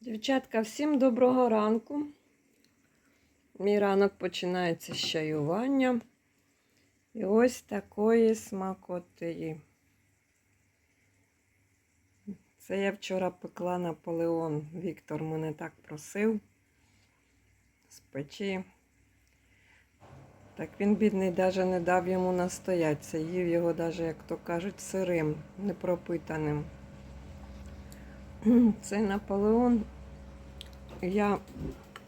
Дівчатка, всім доброго ранку. Мій ранок починається з чаювання. І ось такої смакоти. Це я вчора пекла Наполеон. Віктор мене так просив з печі. Так він, бідний, навіть не дав йому настоятися. Їв його, навіть, як то кажуть, сирим, непропитаним. Цей Наполеон я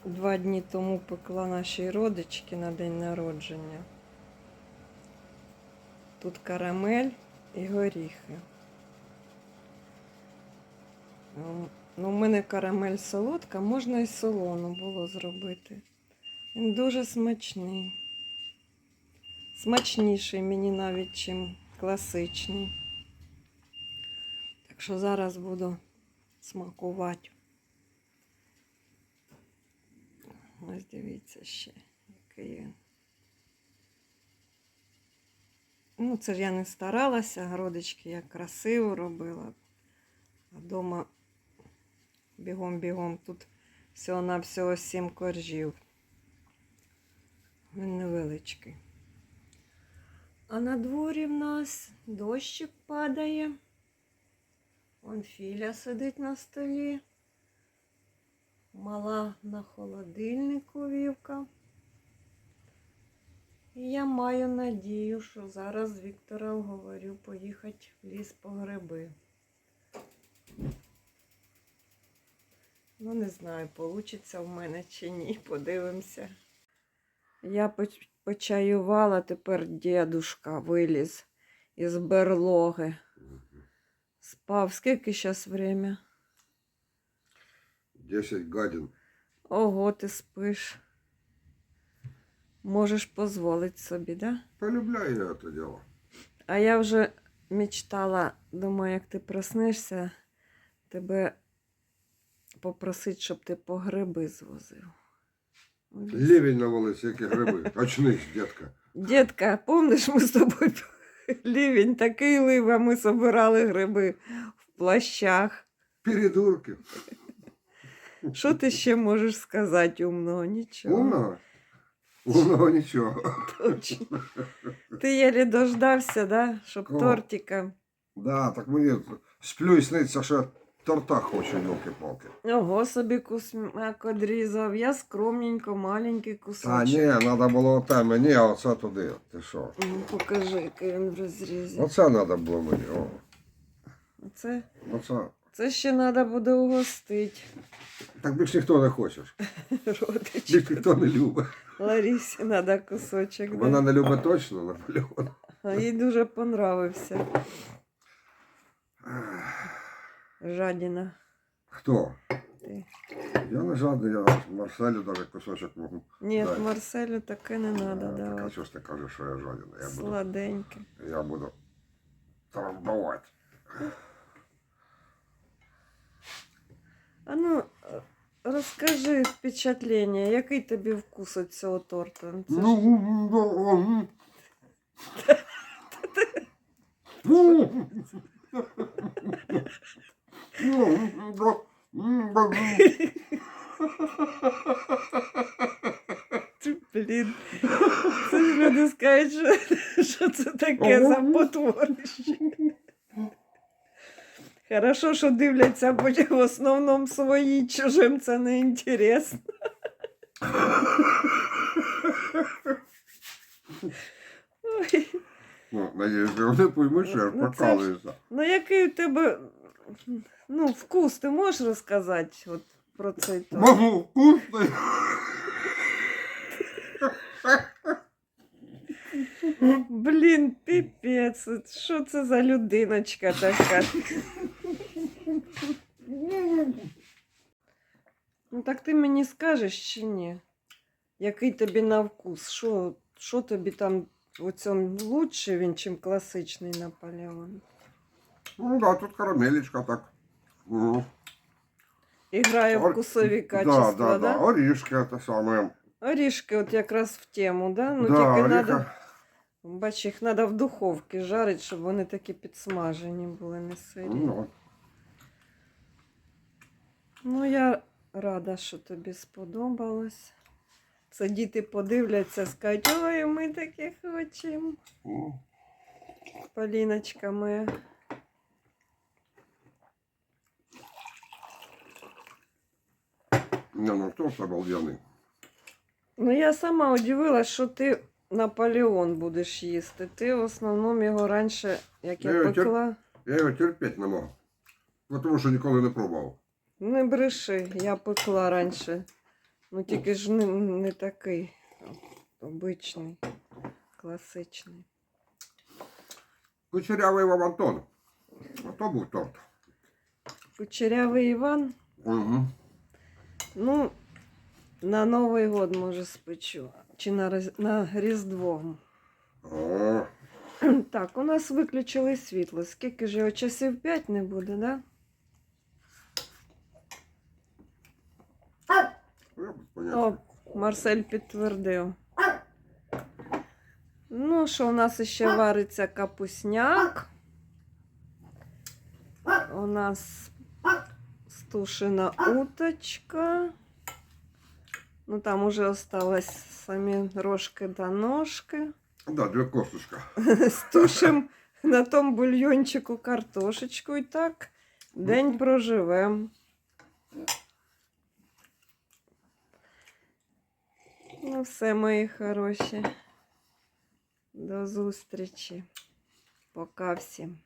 два дні тому пекла нашій родички на день народження. Тут карамель і горіхи. Ну, Ну, у мене карамель солодка, можна і солону було зробити. Він дуже смачний. Смачніший мені навіть, чим класичний. Так що зараз буду смакувати. Ось дивіться ще, який він. Ну, це ж я не старалася, родички я красиво робила. А вдома бігом-бігом тут всього-навсього сім коржів. Він невеличкий. А на дворі в нас дощик падає. Вон Філя сидить на столі. Мала на холодильнику вівка. І я маю надію, що зараз Віктора говорю поїхати в ліс по гриби. Ну, не знаю, вийде в мене чи ні, подивимося. Я почаювала, тепер дідушка виліз із берлоги. Спав. Скільки зараз время? 10 гадин. Ого, ти спиш. Можеш дозволити собі, да? Полюбляю я это дело. А я вже мечтала, думаю, як ти проснешся, тебе попросити, щоб ти по гриби звозив. Ой, Ливень на вулиці, які гриби. Очнись, детка. Дітка, помниш, ми з тобою лівень такий лив, а ми собирали гриби в плащах. Передурки. Що ти ще можеш сказати умного? Нічого. Умного? Умного нічого. Точно. Ти єлі дождався, да? щоб Кого? тортика. Да, так мені сплю і сниться, що торта хочу, елки-палки. Ого, собі кусмяк одрізав. Я скромненько, маленький кусочок. ні, треба було те мені, а оце туди. Ти що? Ну, покажи, який він в розрізі. Оце треба було мені. О. Оце, Оце. це ще треба буде угостити. Так більш ніхто не хоче. Більш Родичку. ніхто не любить. Ларісі треба кусочок. Да? Вона не любить точно Наполеон. А їй дуже понравився. Жадіна. Хто? Ти. Я не жадний, я Марселю даже кусочок можу. Ні, Дай. Марселю таке не треба Так, а давати. що ж ти кажеш, що я жаден? Я буду, Сладеньке. я буду трамбувати. А ну, е, розкажи впечатлення, який тобі вкус від цього торта? Це ж- Ну, ну, ну. Ну, ну, Ти, Блін. Це ж люди скажуть, що, що це таке за потворище. Хорошо, що дивляться бо в основному свої, чужим це не інтересно. Ой, Ну, надіюсь, вони поймуть, що я Ну, це ж- прокалуюся. ну який у тебе ну, вкус, ти можеш розказати от, про цей торт? Могу, вкусний. Блін, піпець, що це за людиночка така? Ну так ти мені скажеш чи ні? Який тобі на вкус? Що, що тобі там у цьому лучше він, чим класичний Наполеон? Ну да, тут карамелечка так. І грає Ор- вкусові да, качества, да, да? да. Орішки те саме. Орішки от якраз в тему, да? Ну да, тільки оріха. надо, бач, їх треба в духовці жарити, щоб вони такі підсмажені були, не сирі. Ну, Ну, я рада, що тобі сподобалось. Це діти подивляться, скажуть, ой, ми таке хочемо. Поліночка моя. Не, ну торт обалденный. Ну, я сама удивилась, що ти Наполеон будеш їсти. Ти в основному його раніше, як Я я його тер- пекла, Я його терпеть не можу. Ну, Тому що ніколи не пробував. не бреши, я пекла раніше. Ну тільки ж не, не такий обичний, класичний. Кучерявий вам Антон. А то був торт. Кучерявий Іван. Угу. Ну, на Новий год, може, спечу. Чи на, на Різдво. Так, у нас виключили світло. Скільки ж його часів 5 не буде, да? О, Марсель підтвердив. Ну, що у нас ще вариться капусняк. У нас стушена уточка. Ну, там уже осталось самі рожки до ножки. Да, дві косточка. Стушим на тому бульйончику картошечку і так день проживем. Ну, все, мої хороші. До зустрічі. Пока всім.